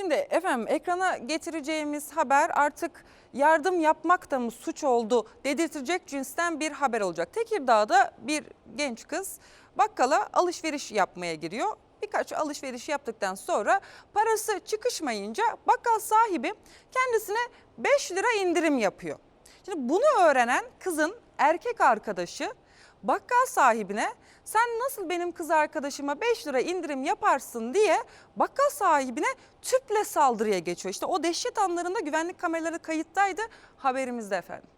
Şimdi efendim ekrana getireceğimiz haber artık yardım yapmak da mı suç oldu dedirtecek cinsten bir haber olacak. Tekirdağ'da bir genç kız bakkala alışveriş yapmaya giriyor. Birkaç alışveriş yaptıktan sonra parası çıkışmayınca bakkal sahibi kendisine 5 lira indirim yapıyor. Şimdi bunu öğrenen kızın erkek arkadaşı bakkal sahibine sen nasıl benim kız arkadaşıma 5 lira indirim yaparsın diye bakkal sahibine tüple saldırıya geçiyor. İşte o dehşet anlarında güvenlik kameraları kayıttaydı haberimizde efendim.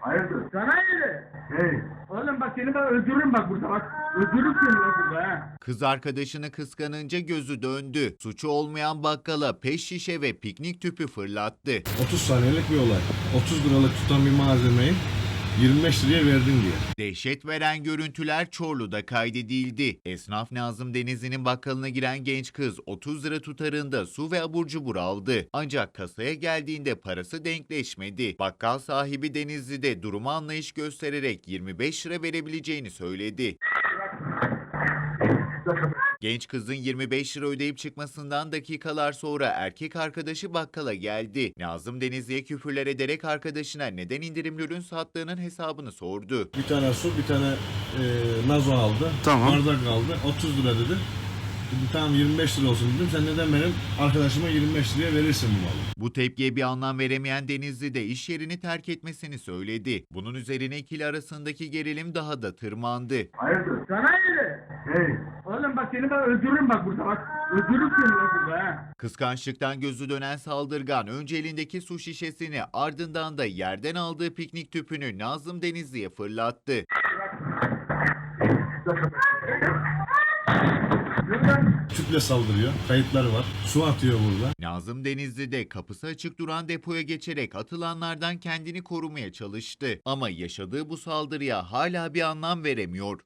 Hayırdır? Sana yürü. Hey, Oğlum bak seni ben öldürürüm bak burada bak. Ha. Kız arkadaşını kıskanınca gözü döndü. Suçu olmayan bakkala peş şişe ve piknik tüpü fırlattı. 30 saniyelik bir olay. 30 liralık tutan bir malzemeyi 25 liraya verdin diye. Dehşet veren görüntüler Çorlu'da kaydedildi. Esnaf Nazım Denizli'nin bakkalına giren genç kız 30 lira tutarında su ve abur cubur aldı. Ancak kasaya geldiğinde parası denkleşmedi. Bakkal sahibi Denizli'de duruma anlayış göstererek 25 lira verebileceğini söyledi. Genç kızın 25 lira ödeyip çıkmasından dakikalar sonra erkek arkadaşı bakkala geldi. Nazım Denizli'ye küfürler ederek arkadaşına neden indirimli ürün sattığının hesabını sordu. Bir tane su, bir tane e, nazo aldı. Tamam. Bardak aldı. 30 lira dedi. Dedim tamam 25 lira olsun dedim. Sen neden benim arkadaşıma 25 liraya verirsin bu malı? Bu tepkiye bir anlam veremeyen Denizli de iş yerini terk etmesini söyledi. Bunun üzerine ikili arasındaki gerilim daha da tırmandı. hayırdır? Sana yürü. Hey, Oğlum bak seni ben öldürürüm bak burada bak. Öldürürüm seni bak burada ha. Kıskançlıktan gözü dönen saldırgan önce elindeki su şişesini ardından da yerden aldığı piknik tüpünü Nazım Denizli'ye fırlattı. Tüple saldırıyor. Kayıtları var. Su atıyor burada. Nazım Denizli'de kapısı açık duran depoya geçerek atılanlardan kendini korumaya çalıştı. Ama yaşadığı bu saldırıya hala bir anlam veremiyor.